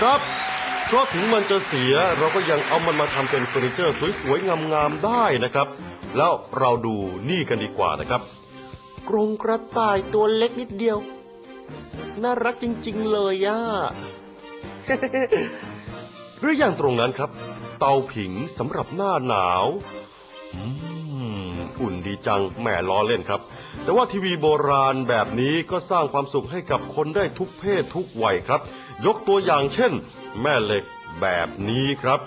ครับ เพราะถึงมันจะเสียเราก็ยังเอามันมาทำเป็นเฟอร์นิเจอร์สวยๆงามๆได้นะครับ แล้วเราดูนี่กันดีกว่านะครับ กรงกระต่ายตัวเล็กนิดเดียว น่ารักจริงๆเลยอะหรืออย่างตรงนั้นครับ เตาผิงสำหรับหน้าหนาว อืม อุ่นดีจังแหม่ล้อเล่นครับ แต่ว่าทีวีโบราณแบบนี้ก็สร้างความสุขให้กับคนได้ทุกเพศทุกวัยครับ ยกตัวอย่างเช่น แม่เหล็กแบบนี้ครับ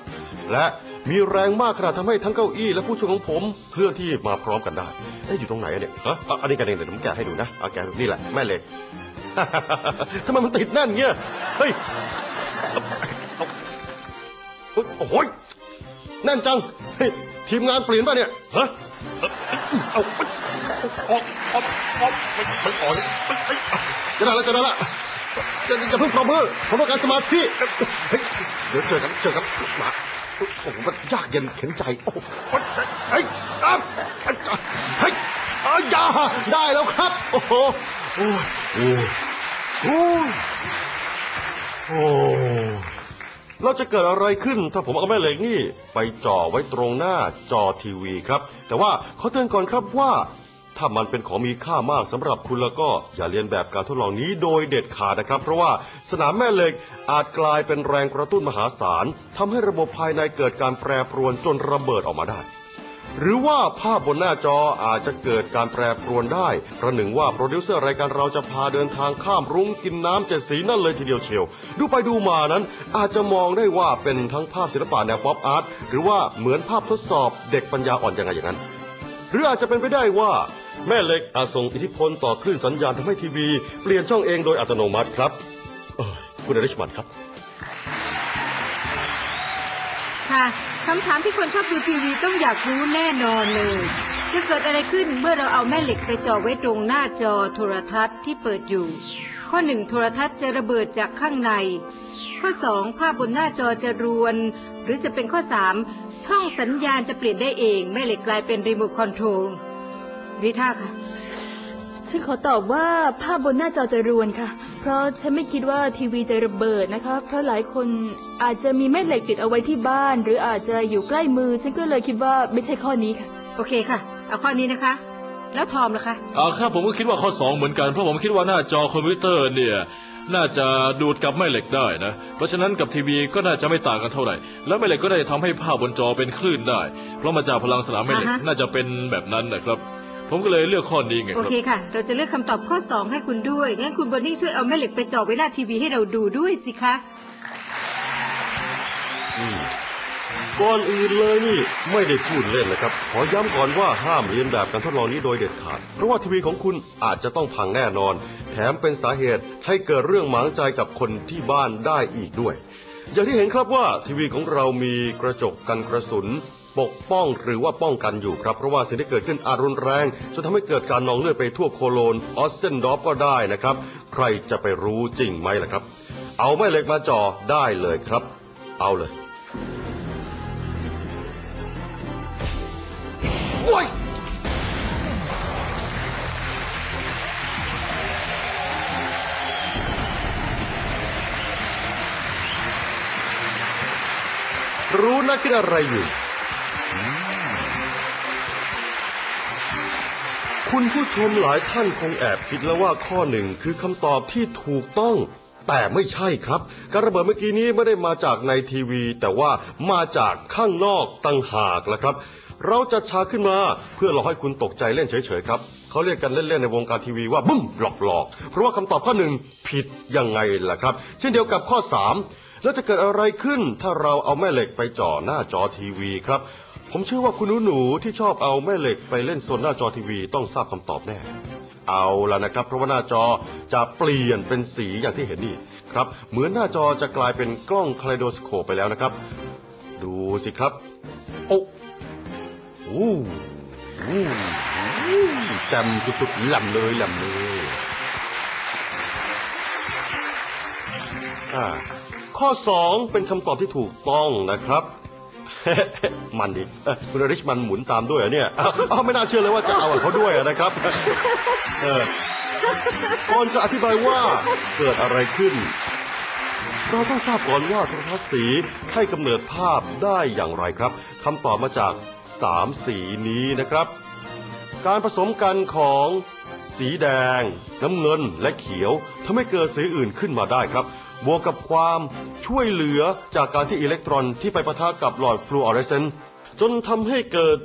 และมีแรงมากขนาดทำให้ทั้งเก้าอี้และผู้ช่วยของผมเคลื่อนที่มาพร้อมกันได้เอ๊ะอยู่ตรงไหนอะเนี่ยฮะอะอันนี้กันเองเดี๋ยวผมแกะให้ดูนะเอาแกะนี่แหละแม่เหล็ก ทำไมมันติดแน่นเงี้ยเฮ้ยโอ้โหยแน่นจังเฮ้ยทีมงานเปลี่ยนป่ะเนี่ยฮะเอา ออกออกออกไม่ไม่ออกเฮ้ยจะได้แล้วจะได้แล้วจะจะเพิ่งปรบมือผมต้องการสมาธิเฮ้ยเดี๋ยวเจอกันเจอกันมาโอ้โหมันยากเย็นเข็นใจโอ้โหเฮ้ยครับเฮ้ยเอาอย่าได้แล้วครับ โอ้โหโอ้โอ้โอ้โอ้เราจะเกิดอะไรขึ้นถ้าผมเอาแม่เหล็กนี่ ไปจ่อไว้ตรงหน้าจอทีวีครับ แต่ว่าขอเตือนก่อนครับว่า ถ้ามันเป็นของมีค่ามากสำหรับคุณแล้วก็อย่าเรียนแบบการทดลองนี้โดยเด็ดขาดนะครับ เพราะว่าสนามแม่เหล็กอาจกลายเป็นแรงกระตุ้นมหาศาลทำให้ระบบภายในเกิดการแปรปรวนจนระเบิดออกมาได้ หรือว่าภาพบนหน้าจออาจจะเกิดการแปรปรวนได้ประหนึ่งว่าโปรดิวเซอร์รายการเราจะพาเดินทางข้ามรุ้งกินน้ำเจ็ดสีนั่นเลยทีเดียวเชียว ดูไปดูมานั้น อาจจะมองได้ว่าเป็นทั้งภาพศิลปะแนวป๊อปอาร์ตหรือว่าเหมือนภาพทดสอบเด็กปัญญาอ่อนยังไงอย่างนั้นหรืออาจจะเป็นไปได้ว่า แม่เหล็กอาจส่งอิทธิพลต่อคลื่นสัญญาณทำให้ทีวี เปลี่ยนช่องเองโดยอัตโนมัติครับเอ้ยคุณอริชมันครับ ค่ะคำถามที่คนชอบดูทีวีต้องอยากรู้แน่นอนเลยจะเกิดอะไรขึ้นเมื่อเราเอาแม่เหล็กไปจ่อไว้ตรงหน้าจอโทรทัศน์ที่เปิดอยู่ ข้อหนึ่งโทรทัศน์จะระเบิดจากข้างใน ข้อสองภาพบนหน้าจอจะรวน หรือจะเป็นข้อสามช่องสัญญาณจะเปลี่ยนได้เองแม่เหล็กกลายเป็นรีโมทคอนโทรล ริท่าค่ะ ฉันขอตอบว่าภาพบนหน้าจอจะรวนค่ะ เพราะฉันไม่คิดว่าทีวีจะระเบิดนะคะ เพราะหลายคนอาจจะมีแม่เหล็กติดเอาไว้ที่บ้าน หรืออาจจะอยู่ใกล้มือ ฉันก็เลยคิดว่าไม่ใช่ข้อนี้ค่ะ โอเคค่ะ เอาข้อนี้นะคะ แล้วทอมล่ะคะอ่าครับผมก็คิดว่าข้อสองเหมือนกัน เพราะผมคิดว่าหน้าจอคอมพิวเตอร์เนี่ย น่าจะดูดกับแม่เหล็กได้นะ เพราะฉะนั้นกับทีวีก็น่าจะไม่ต่างกันเท่าไหร่ แล้วแม่เหล็กก็ได้ทำให้ภาพบนจอเป็นคลื่นได้ เพราะมาจากพลังสนามแม่เหล็กอ่าฮะน่าจะเป็นแบบนั้นนะครับ ผมก็เลยเลือกข้อนี้ไงโอครับ เคค่ะ เราจะเลือกคำตอบข้อสองให้คุณด้วย งั้นคุณบอนนี่ช่วยเอาแม่เหล็กไปจ่อไว้หน้าทีวีให้เราดูด้วยสิคะ อืมก่อนอื่นเลยนี่ไม่ได้พูดเล่นนะครับ ขอย้ำก่อนว่าห้ามเรียนแบบการทดลองนี้โดยเด็ดขาด เพราะว่าทีวีของคุณอาจจะต้องพังแน่นอน แถมเป็นสาเหตุให้เกิดเรื่องหมางใจกับคนที่บ้านได้อีกด้วย อย่างที่เห็นครับว่าทีวีของเรามีกระจกกันกระสุน ปกป้องหรือว่าป้องกันอยู่ครับ เพราะว่าสิ่งที่เกิดขึ้นอาจรุนแรงจนทำให้เกิดการนองเลือดไปทั่วโคโลนออสเซนดอฟก็ได้นะครับ ใครจะไปรู้จริงไหมล่ะครับ เอาแม่เหล็กมาจ่อได้เลยครับ เอาเลยโอ้ยรู้นะคิดอะไรอยู่ คุณผู้ชมหลายท่านคงแอบคิดแล้วว่าข้อหนึ่งคือคำตอบที่ถูกต้อง แต่ไม่ใช่ครับ การระเบิดเมื่อกี้นี้ไม่ได้มาจากในทีวี แต่ว่ามาจากข้างนอกต่างหากละครับ เราจะฉากขึ้นมาเพื่อหลอกให้คุณตกใจเล่นเฉยๆครับเขาเรียกกันเล่นๆในวงการทีวีว่าบึ้มหลอกๆ เพราะว่าคำตอบข้อหนึ่งผิดยังไงล่ะครับ เช่นเดียวกับข้อสามแล้วจะเกิดอะไรขึ้นถ้าเราเอาแม่เหล็กไปจ่อหน้าจอทีวีครับ ผมเชื่อว่าคุณหนูๆที่ชอบเอาแม่เหล็กไปเล่นโซนหน้าจอทีวีต้องทราบคำตอบแน่ เอาละนะครับเพราะว่าหน้าจอจะเปลี่ยนเป็นสีอย่างที่เห็นนี่ครับ เหมือนหน้าจอจะกลายเป็นกล้องคาลิโดสโคปไปแล้วนะครับ ดูสิครับ โอ้โอ้แจ่มสุดๆหลมเลยหลมเลยอ่าข้อสองเป็นคำตอบที่ถูกต้องนะครับ มันดิคุณอริชมันหมุนตามด้วยเหรอเนี่ยอ้าวอ้าวไม่น่าเชื่อเลยว่าจะเอากับเขาด้วยนะครับเออก่อนจะอธิบายว่าเกิดอะไรขึ้น เราต้องทราบก่อนว่าโทรทัศน์สีให้กำเนิดภาพได้อย่างไรครับคำตอบมาจากสามสีนี้นะครับ การผสมกันของสีแดง น้ำเงินและเขียวทำให้เกิดสีอื่นขึ้นมาได้ครับ บวกกับความช่วยเหลือจากการที่อิเล็กตรอนที่ไปปะทะกับหลอดฟลูออเรสเซนต์จนทำให้เกิด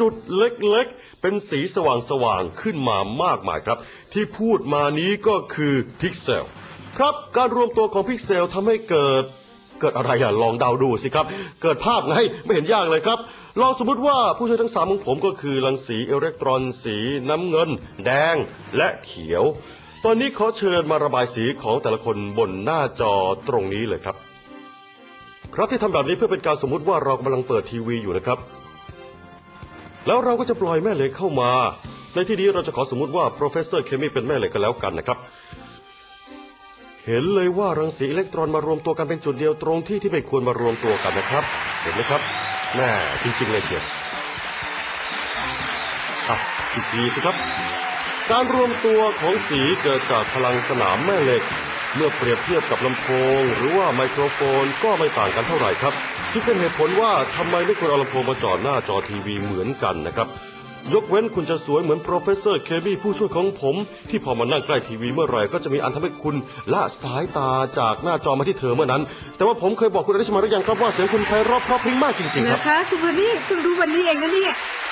จุดเล็กๆ เป็นสีสว่างๆ ขึ้นมามากมายครับ ที่พูดมานี้ก็คือพิกเซลครับการรวมตัวของพิกเซลทำให้เกิดเกิดอะไรอะลองเดาดูสิครับ เกิดภาพไงไม่เห็นยากเลยครับ ลองสมมติว่าผู้ช่วยทั้งสามของผมก็คือรังสีอิเล็กตรอนสีน้ำเงิน แดงและเขียว ตอนนี้ขอเชิญมาระบายสีของแต่ละคนบนหน้าจอตรงนี้เลยครับ ครับที่ทำแบบนี้เพื่อเป็นการสมมุติว่าเรากำลังเปิดทีวีอยู่นะครับ แล้วเราก็จะปล่อยแม่เหล็กเข้ามา ในที่นี้เราจะขอสมมุติว่า professor เคมีเป็นแม่เหล็กกันแล้วกันนะครับ เห็นเลยว่ารังสีอิเล็กตรอนมารวมตัวกันเป็นจุดเดียวตรงที่ที่ไม่ควรมารวมตัวกันนะครับ เห็นไหมครับแน่จริงๆเลยเชียวอะอีกทีสิครับ การรวมตัวของสีเกิดจากพลังสนามแม่เหล็ก เมื่อเปรียบเทียบกับลำโพง หรือว่าไมโครโฟนก็ไม่ต่างกันเท่าไหร่ครับที่เป็นเหตุผลว่าทำไมไม่ควรเอาลำโพงมาจอดหน้าจอทีวีเหมือนกันนะครับ ยกเว้นคุณจะสวยเหมือนโปรเฟสเซอร์เคมีผู้ช่วยของผม ที่พอมานั่งใกล้ทีวีเมื่อไหร่ก็จะมีอันทำให้คุณละสายตาจากหน้าจอมาที่เธอเมื่อนั้น แต่ว่าผมเคยบอกคุณอริชมาหรือยังครับว่าเสียงคุณไพเราะเพราะพริ้งมากจริงๆเหรครับคะคุณวันนี้เพิ่งรู้วันนี้เองนะเนี่ย